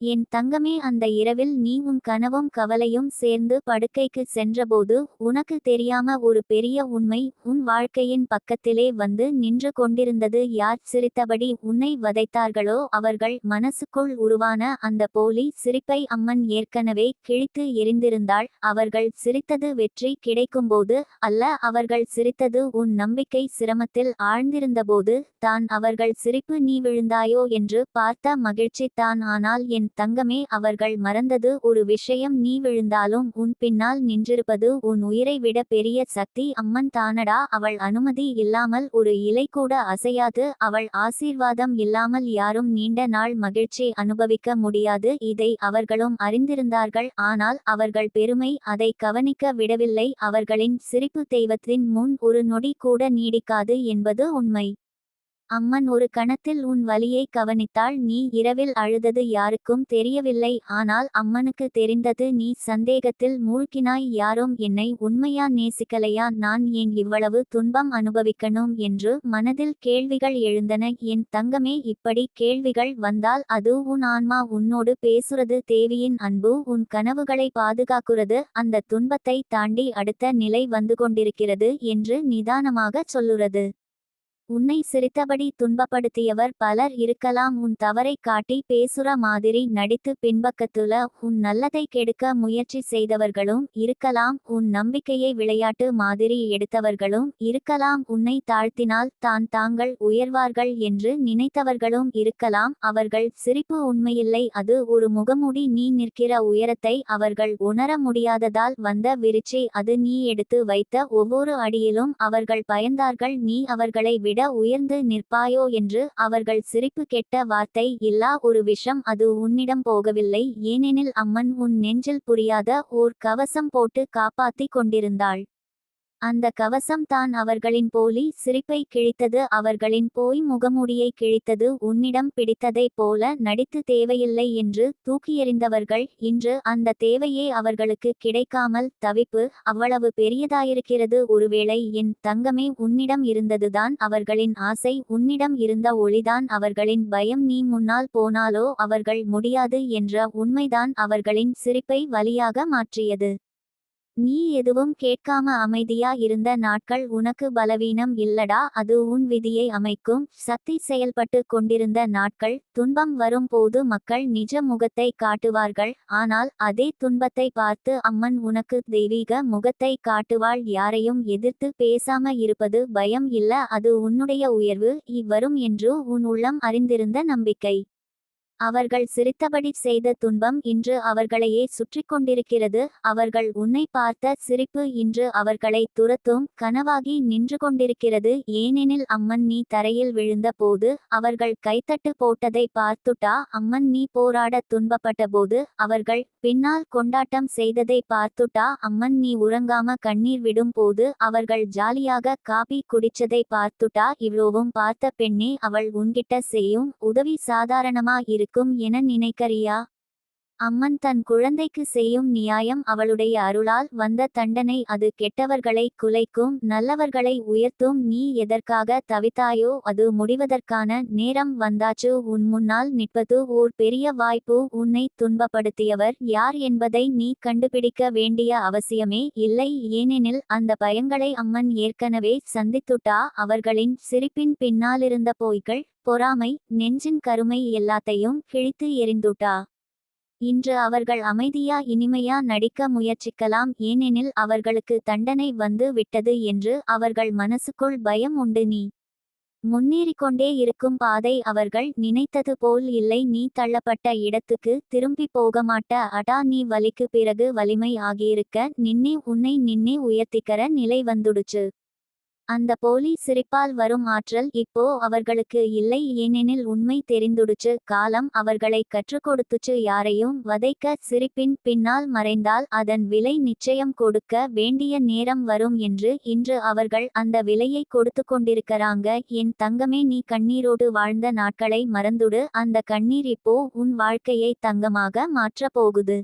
என் தங்கமே அந்த இரவில் நீ உன் கனவும் கவலையும் சேர்ந்து படுக்கைக்கு சென்றபோது உனக்கு தெரியாம ஒரு பெரிய உண்மை உன் வாழ்க்கையின் பக்கத்திலே வந்து நின்று கொண்டிருந்தது யார்? சிரித்தபடி உன்னை வதைத்தார்களோ அவர்கள்? மனசுக்குள் உருவான அந்த போலி சிரிப்பை அம்மன் ஏற்கனவே கிழித்து எரிந்திருந்தாள். அவர்கள் சிரித்தது வெற்றி கிடைக்கும்போது அல்ல அவர்கள் சிரித்தது உன் நம்பிக்கை சிரமத்தில் ஆழ்ந்திருந்தபோது தான் அவர்கள் சிரிப்பு நீ விழுந்தாயோ என்று பார்த்த மகிழ்ச்சி தான். ஆனால் என் தங்கமே அவர்கள் மறந்தது ஒரு விஷயம். நீ விழுந்தாலும் உன் பின்னால் நின்றிருப்பது உன் உயிரை விட பெரிய சக்தி. அம்மன் தானடா அவள் அனுமதி இல்லாமல் ஒரு இலை கூட அசையாது. அவள் ஆசீர்வாதம் இல்லாமல் யாரும் நீண்ட நாள் மகிழ்ச்சி அனுபவிக்க முடியாது. இதை அவர்களும் அறிந்திருந்தார்கள். ஆனால் அவர்கள் பெருமை அதை கவனிக்க விடவில்லை. அவர்களின் சிரிப்பு தெய்வத்தின் முன் ஒரு நொடி கூட நீடிக்காது என்பது உண்மை. அம்மன் ஒரு கணத்தில் உன் வலியை கவனித்தாள் நீ இரவில் அழுதது யாருக்கும் தெரியவில்லை ஆனால் அம்மனுக்கு தெரிந்தது நீ சந்தேகத்தில் மூழ்கினாய் யாரும் என்னை உண்மையா நேசிக்கலையா நான் ஏன் இவ்வளவு துன்பம் அனுபவிக்கணும் என்று மனதில் கேள்விகள் எழுந்தன என் தங்கமே இப்படி கேள்விகள் வந்தால் அது உன் ஆன்மா உன்னோடு பேசுறது தேவியின் அன்பு உன் கனவுகளை பாதுகாக்குறது அந்த துன்பத்தை தாண்டி அடுத்த நிலை வந்து கொண்டிருக்கிறது என்று நிதானமாகச் சொல்லுறது. உன்னை சிரித்தபடி துன்பப்படுத்தியவர் பலர் இருக்கலாம். உன் தவறை காட்டி பேசுற மாதிரி நடித்து பின்பக்கத்துல உன் நல்லதை கெடுக்க முயற்சி செய்தவர்களும் இருக்கலாம். உன் நம்பிக்கையை விளையாட்டு மாதிரி எடுத்தவர்களும் இருக்கலாம். உன்னை தாழ்த்தினால் தான் தாங்கள் உயர்வார்கள் என்று நினைத்தவர்களும் இருக்கலாம். அவர்கள் சிரிப்பு உண்மையில்லை அது ஒரு முகமூடி. நீ நிற்கிற உயரத்தை அவர்கள் உணர முடியாததால் வந்த விரிச்சி அது நீ எடுத்து வைத்த ஒவ்வொரு அடியிலும் அவர்கள் பயந்தார்கள். நீ அவர்களை விட உயர்ந்து நிற்பாயோ என்று அவர்கள் சிரிப்பு கெட்ட வார்த்தை இல்லா ஒரு விஷம் அது உன்னிடம் போகவில்லை. ஏனெனில் அம்மன் உன் நெஞ்சில் புரியாத ஓர் கவசம் போட்டு காப்பாத்தி கொண்டிருந்தாள். அந்த கவசம் தான் அவர்களின் போலி சிரிப்பை கிழித்தது அவர்களின் போய் முகமூடியை கிழித்தது உன்னிடம் பிடித்ததைப் போல நடித்து தேவையில்லை என்று தூக்கியெறிந்தவர்கள் இன்று அந்த தேவையே அவர்களுக்கு கிடைக்காமல் தவிப்பு அவ்வளவு பெரியதாயிருக்கிறது. ஒருவேளை என் தங்கமே உன்னிடம் இருந்ததுதான் அவர்களின் ஆசை உன்னிடம் இருந்த ஒளிதான் அவர்களின் பயம் நீ முன்னால் போனாலோ அவர்கள் முடியாது என்ற உண்மைதான் அவர்களின் சிரிப்பை வலியாக மாற்றியது. நீ எதுவும் கேட்காம அமைதியா இருந்த நாட்கள் உனக்கு பலவீனம் இல்லடா அது உன் விதியை அமைக்கும். சக்தி செயல்பட்டு கொண்டிருந்த நாட்கள் துன்பம் வரும் போது மக்கள் நிஜ முகத்தை காட்டுவார்கள். ஆனால் அதே துன்பத்தை பார்த்து அம்மன் உனக்கு தெய்வீக முகத்தை காட்டுவாள். யாரையும் எதிர்த்து பேசாம இருப்பது பயம் இல்ல அது உன்னுடைய உயர்வு. இவ்வரும் என்று உன் உள்ளம் அறிந்திருந்த நம்பிக்கை. அவர்கள் சிரித்தபடி செய்த துன்பம் இன்று அவர்களையே சுற்றி கொண்டிருக்கிறது. அவர்கள் உன்னை பார்த்த சிரிப்பு இன்று அவர்களை துரத்தும் கனவாகி நின்று கொண்டிருக்கிறது. ஏனெனில் அம்மன் நீ தரையில் விழுந்த போது அவர்கள் கைத்தட்டு போட்டதை பார்த்துட்டா அம்மன் நீ போராட துன்பப்பட்ட போது அவர்கள் பின்னால் கொண்டாட்டம் செய்ததை பார்த்துட்டா அம்மன் நீ உறங்காம கண்ணீர் விடும் போது அவர்கள் ஜாலியாக காபி குடிச்சதை பார்த்துட்டா இவ்வளவும் பார்த்த பெண்ணே அவள் உன்கிட்ட செய்யும் உதவி சாதாரணமா இருக்கும் என நினைக்கறியா? அம்மன் தன் குழந்தைக்கு செய்யும் நியாயம் அவளுடைய அருளால் வந்த தண்டனை அது. கெட்டவர்களை குலைக்கும் நல்லவர்களை உயர்த்தும் நீ எதற்காக தவித்தாயோ அது முடிவதற்கான நேரம் வந்தாச்சு. உன் முன்னால் நிற்பது ஓர் பெரிய வாய்ப்பு. உன்னை துன்பப்படுத்தியவர் யார் என்பதை நீ கண்டுபிடிக்க வேண்டிய அவசியமே இல்லை. ஏனெனில் அந்த பயங்களை அம்மன் ஏற்கனவே சந்தித்துட்டா. அவர்களின் சிரிப்பின் பின்னாலிருந்த பொய்கள் பொறாமை நெஞ்சின் கருமை எல்லாத்தையும் கிழித்து எறிந்துட்டா. இன்று அவர்கள் அமைதியா இனிமையா நடிக்க முயற்சிக்கலாம் ஏனெனில் அவர்களுக்கு தண்டனை வந்து விட்டது என்று அவர்கள் மனசுக்குள் பயம் உண்டு. நீ முன்னேறிக்கொண்டே இருக்கும் பாதை அவர்கள் நினைத்தது போல் இல்லை. நீ தள்ளப்பட்ட இடத்துக்கு திரும்பி போக மாட்ட அடா நீ வலிக்கு பிறகு வலிமை ஆகியிருக்க. நின்னே உன்னை நின்னே உயர்த்திக்கிற நிலை வந்துடுச்சு. அந்த போலி சிரிப்பால் வரும் ஆற்றல் இப்போ அவர்களுக்கு இல்லை ஏனெனில் உண்மை தெரிந்துடுச்சு. காலம் அவர்களை கற்றுக் கொடுத்துச்சு. யாரையும் வதைக்க சிரிப்பின் பின்னால் மறைந்தால் அதன் விலை நிச்சயம் கொடுக்க வேண்டிய நேரம் வரும் என்று இன்று அவர்கள் அந்த விலையை கொடுத்து கொண்டிருக்கிறாங்க. என் தங்கமே நீ கண்ணீரோடு வாழ்ந்த நாட்களை மறந்துடு. அந்த கண்ணீர் இப்போ உன் வாழ்க்கையை தங்கமாக மாற்றப் போகுது.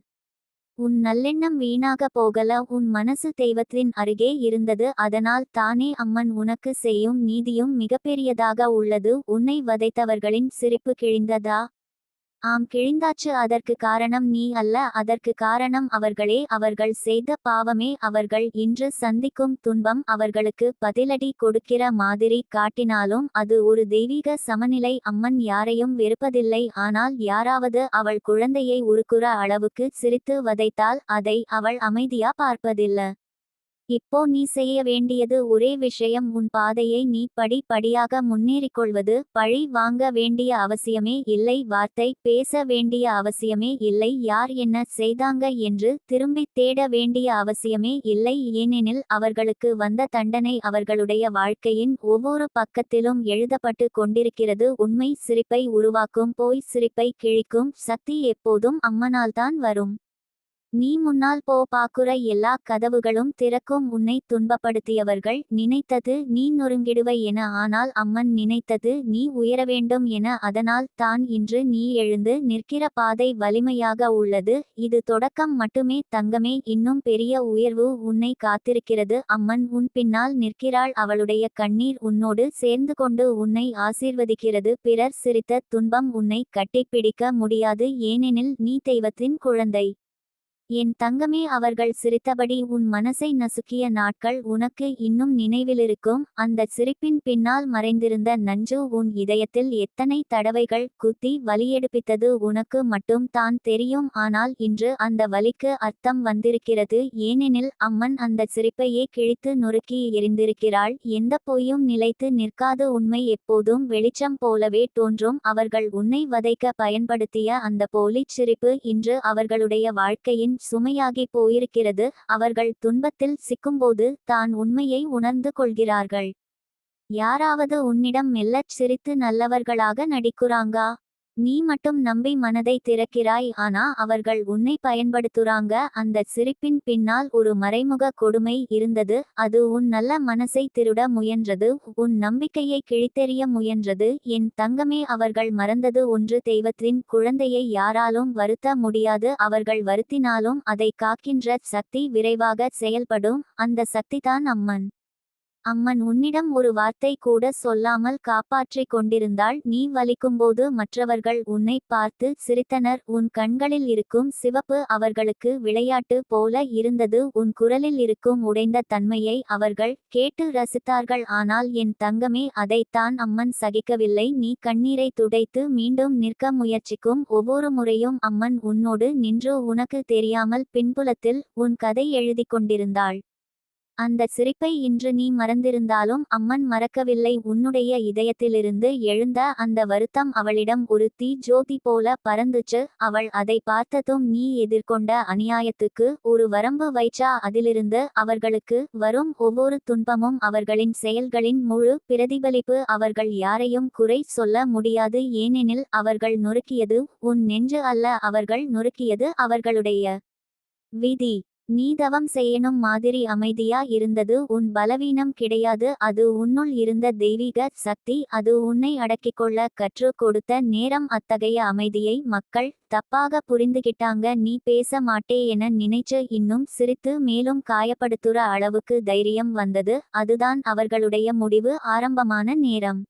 உன் நல்லெண்ணம் வீணாக போகல உன் மனசு தெய்வத்தின் அருகே இருந்தது அதனால் தானே அம்மன் உனக்கு செய்யும் நீதியும் மிகப்பெரியதாக உள்ளது உன்னை வதைத்தவர்களின் சிரிப்பு கிழிந்ததா? ஆம் கிழிந்தாச்சு அதற்கு காரணம் நீ அல்ல. அதற்கு காரணம் அவர்களே. அவர்கள் செய்த பாவமே அவர்கள். இன்று சந்திக்கும் துன்பம் அவர்களுக்கு பதிலடி கொடுக்கிற மாதிரி காட்டினாலும் அது ஒரு தெய்வீக சமநிலை. அம்மன் யாரையும் வெறுப்பதில்லை. ஆனால் யாராவது அவள் குழந்தையை உருக்குற அளவுக்கு சிரித்து வதைத்தால் அதை அவள் அமைதியா பார்ப்பதில்ல. இப்போ நீ செய்ய வேண்டியது ஒரே விஷயம் உன் பாதையை நீ படி படியாக முன்னேறிக்கொள்வது பழி வாங்க வேண்டிய அவசியமே இல்லை வார்த்தை பேச வேண்டிய அவசியமே இல்லை யார் என்ன செய்தாங்க என்று திரும்பித் தேட வேண்டிய அவசியமே இல்லை ஏனெனில் அவர்களுக்கு வந்த தண்டனை அவர்களுடைய வாழ்க்கையின் ஒவ்வொரு பக்கத்திலும் எழுதப்பட்டு கொண்டிருக்கிறது. உண்மை சிரிப்பை உருவாக்கும் போய் சிரிப்பை கிழிக்கும் சக்தி எப்போதும் அம்மனால்தான் வரும். நீ முன்னால் போ பாக்குற எல்லா கதவுகளும் திறக்கும் உன்னை துன்பப்படுத்தியவர்கள் நினைத்தது நீ நொறுங்கிடுவை என ஆனால் அம்மன் நினைத்தது நீ உயர வேண்டும் என அதனால் தான் இன்று நீ எழுந்து நிற்கிற பாதை வலிமையாக உள்ளது. இது தொடக்கம் மட்டுமே தங்கமே. இன்னும் பெரிய உயர்வு உன்னை காத்திருக்கிறது. அம்மன் உன் பின்னால் நிற்கிறாள். அவளுடைய கண்ணீர் உன்னோடு சேர்ந்து கொண்டு உன்னை ஆசீர்வதிக்கிறது. பிறர் சிரித்த துன்பம் உன்னை கட்டிப்பிடிக்க முடியாது. ஏனெனில் நீ தெய்வத்தின் குழந்தை. என் தங்கமே அவர்கள் சிரித்தபடி உன் மனசை நசுக்கிய நாட்கள் உனக்கு இன்னும் நினைவிலிருக்கும். அந்த சிரிப்பின் பின்னால் மறைந்திருந்த நஞ்சு உன் இதயத்தில் எத்தனை தடவைகள் குத்தி வலியெடுப்பித்தது உனக்கு மட்டும் தான் தெரியும். ஆனால் இன்று அந்த வலிக்கு அர்த்தம் வந்திருக்கிறது. ஏனெனில் அம்மன் அந்த சிரிப்பையே கிழித்து நொறுக்கி எரிந்திருக்கிறாள். எந்த பொய்யும் நிலைத்து நிற்காத உண்மை எப்போதும் வெளிச்சம் போலவே தோன்றும். அவர்கள் உன்னை வதைக்க பயன்படுத்திய அந்த போலிச் சிரிப்பு இன்று அவர்களுடைய வாழ்க்கையின் சுமையாகி போயிருக்கிறது. அவர்கள் துன்பத்தில் சிக்கும்போது தான் உண்மையை உணர்ந்து கொள்கிறார்கள். யாராவது உன்னிடம் மெல்லச் சிரித்து நல்லவர்களாக நடிக்குறாங்கா? நீ மட்டும் நம்பி மனதை திறக்கிறாய் ஆனா அவர்கள் உன்னை பயன்படுத்துறாங்க. அந்த சிரிப்பின் பின்னால் ஒரு மறைமுக கொடுமை இருந்தது. அது உன் நல்ல மனசை திருட முயன்றது. உன் நம்பிக்கையை கிழித்தெறிய முயன்றது. என் தங்கமே அவர்கள் மறந்தது ஒன்று. தெய்வத்தின் குழந்தையை யாராலும் வருத்த முடியாது. அவர்கள் வருத்தினாலும் அதை காக்கின்ற சக்தி விரைவாக செயல்படும். அந்த சக்திதான் அம்மன். அம்மன் உன்னிடம் ஒரு வார்த்தை கூட சொல்லாமல் காப்பாற்றிக் கொண்டிருந்தாள். நீ வலிக்கும்போது மற்றவர்கள் உன்னை பார்த்து சிரித்தனர். உன் கண்களில் இருக்கும் சிவப்பு அவர்களுக்கு விளையாட்டு போல இருந்தது. உன் குரலில் இருக்கும் உடைந்த தன்மையை அவர்கள் கேட்டு ரசித்தார்கள். ஆனால் என் தங்கமே அதைத்தான் அம்மன் சகிக்கவில்லை. நீ கண்ணீரை துடைத்து மீண்டும் நிற்க முயற்சிக்கும் ஒவ்வொரு முறையும் அம்மன் உன்னோடு நின்று உனக்கு தெரியாமல் பின்புலத்தில் உன் கதை எழுதிக் கொண்டிருந்தாள். அந்த சிரிப்பை இன்று நீ மறந்திருந்தாலும் அம்மன் மறக்கவில்லை. உன்னுடைய இதயத்திலிருந்து எழுந்த அந்த வருத்தம் அவளிடம் ஒரு தீ ஜோதி போல பறந்துச்சு. அவள் அதை பார்த்ததும் நீ எதிர்கொண்ட அநியாயத்துக்கு ஒரு வரம்பு வைச்சா அதிலிருந்து அவர்களுக்கு வரும் ஒவ்வொரு துன்பமும் அவர்களின் செயல்களின் முழு பிரதிபலிப்பு அவர்கள் யாரையும் குறை சொல்ல முடியாது. ஏனெனில் அவர்கள் நொறுக்கியது உன் நெஞ்சு அல்ல அவர்கள் நொறுக்கியது அவர்களுடைய விதி. நீ தவம் செய்யணும் மாதிரி அமைதியா இருந்தது. உன் பலவீனம் கிடையாது. அது உன்னுள் இருந்த தெய்வீக சக்தி. அது உன்னை அடக்கிக்கொள்ள கற்று கொடுத்த நேரம். அத்தகைய அமைதியை மக்கள் தப்பாக புரிந்துகிட்டாங்க. நீ பேச மாட்டே என நினைச்சு இன்னும் சிரித்து மேலும் காயப்படுத்துற அளவுக்கு தைரியம் வந்தது. அதுதான் அவர்களுடைய முடிவு. ஆரம்பமான நேரம்.